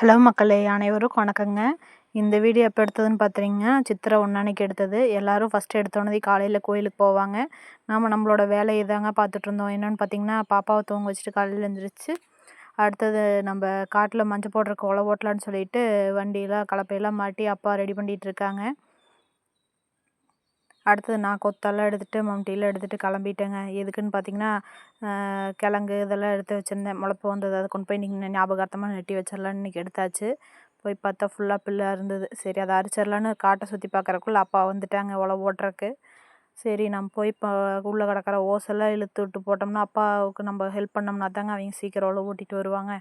Hello மக்களே அனைவரும் வணக்கங்க. இந்த வீடியோ எப்போ எடுத்ததுன்னு பார்த்துறீங்க சித்திரை ஒன்றன்னைக்கு எடுத்தது. எல்லோரும் ஃபஸ்ட்டு எடுத்தோன்னே காலையில் கோயிலுக்கு போவாங்க. நாம் நம்மளோட வேலையை தாங்க பார்த்துட்டு இருந்தோம். என்னென்னு பார்த்தீங்கன்னா பாப்பாவை தூங்க வச்சுட்டு காலையில் எழுந்திரிச்சு அடுத்தது நம்ம காட்டில் மஞ்சள் போடுறக்கு உழவு ஓட்டலான்னு சொல்லிட்டு வண்டியெலாம் கலப்பையெல்லாம் மாட்டி அப்பா ரெடி பண்ணிகிட்டு இருக்காங்க. அடுத்தது நான் கொத்தெல்லாம் எடுத்துகிட்டு மம்டிலாம் எடுத்துகிட்டு கிளம்பிட்டேங்க. எதுக்குன்னு பார்த்தீங்கன்னா கிழங்கு இதெல்லாம் எடுத்து வச்சுருந்தேன். முளப்பு வந்தது அதை கொண்டு போய் இன்றைக்கி ஞாபகார்த்தமாக நெட்டி வச்சிடலான்னு இன்றைக்கி எடுத்தாச்சு. போய் பார்த்தா ஃபுல்லாக பில்லாக இருந்தது. சரி அதை அரிச்சிடலான்னு காட்டை சுற்றி பார்க்குறக்குள்ள அப்பா வந்துட்டாங்க உழவு ஓட்டுறக்கு சரி நம்ம போய் இப்போ உள்ளே கிடக்கிற ஓசெல்லாம் இழுத்து விட்டு போட்டோம்னா அப்பாவுக்கு நம்ம ஹெல்ப் பண்ணோம்னா தாங்க அவங்க சீக்கிரம் உழவு ஓட்டிகிட்டு வருவாங்க.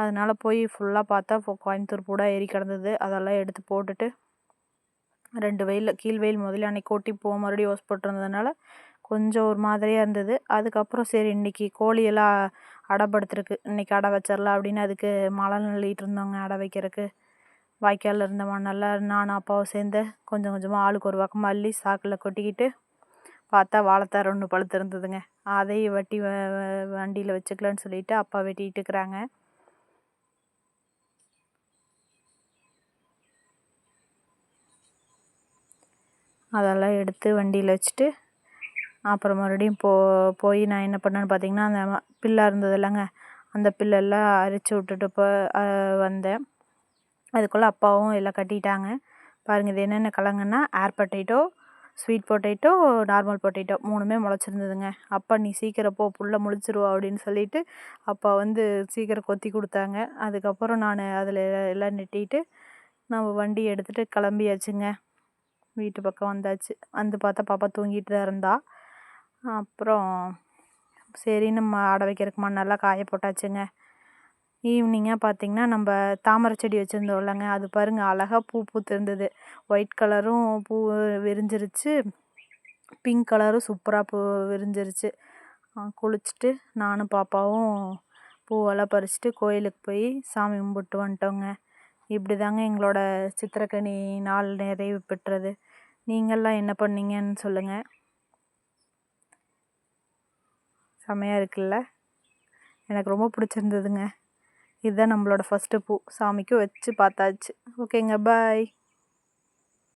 அதனால் போய் ஃபுல்லாக பார்த்தா கோயம்புத்தூர் பூடா ஏறி கிடந்தது. அதெல்லாம் எடுத்து போட்டுட்டு ரெண்டு வெயில் கீழ் வெயில் முதல்ல அன்றைக்கி கொட்டி போ மறுபடியும் ஓஸ் போட்டிருந்ததுனால கொஞ்சம் ஒரு மாதிரியாக இருந்தது. அதுக்கப்புறம் சரி இன்றைக்கி கோழியெல்லாம் அடைப்படுத்துருக்கு. இன்றைக்கி அடை வச்சிடலாம் அப்படின்னு அதுக்கு மழை நள்ளிட்டு இருந்தோங்க அடை வைக்கிறதுக்கு. வாய்க்காலில் இருந்த மண்ணெல்லாம் நானும் அப்பாவும் சேர்ந்து கொஞ்சம் கொஞ்சமாக ஆளுக்கு ஒரு பக்கமாக அள்ளி சாக்கில் கொட்டிக்கிட்டு பார்த்தா வாழைத்தார் ஒன்று பழுத்து இருந்ததுங்க அதையும் வெட்டி வண்டியில் வச்சுக்கலான்னு சொல்லிவிட்டு அப்பா வெட்டிகிட்டு இருக்கிறாங்க. அதெல்லாம் எடுத்து வண்டியில் வச்சுட்டு அப்புறம் மறுபடியும் போ போய் நான் என்ன பண்ணேன்னு பார்த்தீங்கன்னா அந்த பில்லா இருந்தது இல்லைங்க. அந்த பில்லெல்லாம் அரித்து விட்டுட்டு போ வந்தேன். அதுக்குள்ளே அப்பாவும் எல்லாம் கட்டிட்டாங்க. பாருங்கள் இது என்னென்ன கிழங்குன்னா air potato sweet potato normal potato மூணுமே முளைச்சிருந்ததுங்க. அப்பா நீ சீக்கிரம் போ புள்ள முளைச்சிருவா அப்படின்னு சொல்லிட்டு அப்பா வந்து சீக்கிரம் கொத்தி கொடுத்தாங்க. அதுக்கப்புறம் நான் அதில் எல்லாம் நெட்டிட்டு நம்ம வண்டி எடுத்துகிட்டு கிளம்பியாச்சுங்க. வீட்டு பக்கம் வந்தாச்சு. வந்து பார்த்தா பாப்பா தூங்கிட்டு தான் இருந்தா. அப்புறம் சரின்னு ஆட வைக்கிறதுக்கு மண்ணெல்லாம் காய போட்டாச்சுங்க. ஈவினிங்காக பார்த்திங்கன்னா நம்ம தாமரை செடி வச்சுருந்தோம் இல்லைங்க. அது பாருங்கள் அழகாக பூ பூத்திருந்தது. ஒயிட் கலரும் பூ விரிஞ்சிருச்சு. பிங்க் கலரும் சூப்பராக பூ விரிஞ்சிருச்சு. குளிச்சுட்டு நானும் பாப்பாவும் பூவெல்லாம் பறிச்சுட்டு கோயிலுக்கு போய் சாமி கும்பிட்டு வந்துட்டோங்க. இப்படி தாங்க எங்களோட சித்திரக்கனி நாள் நிறைவு பெற்றது. நீங்கள்லாம் என்ன பண்ணீங்கன்னு சொல்லுங்கள் செம்மையாக இருக்குல்ல? எனக்கு ரொம்ப பிடிச்சிருந்ததுங்க. இதுதான் நம்மளோட ஃபஸ்ட்டு பூ. சாமிக்கு வச்சு பார்த்தாச்சு. ஓகேங்க பாய்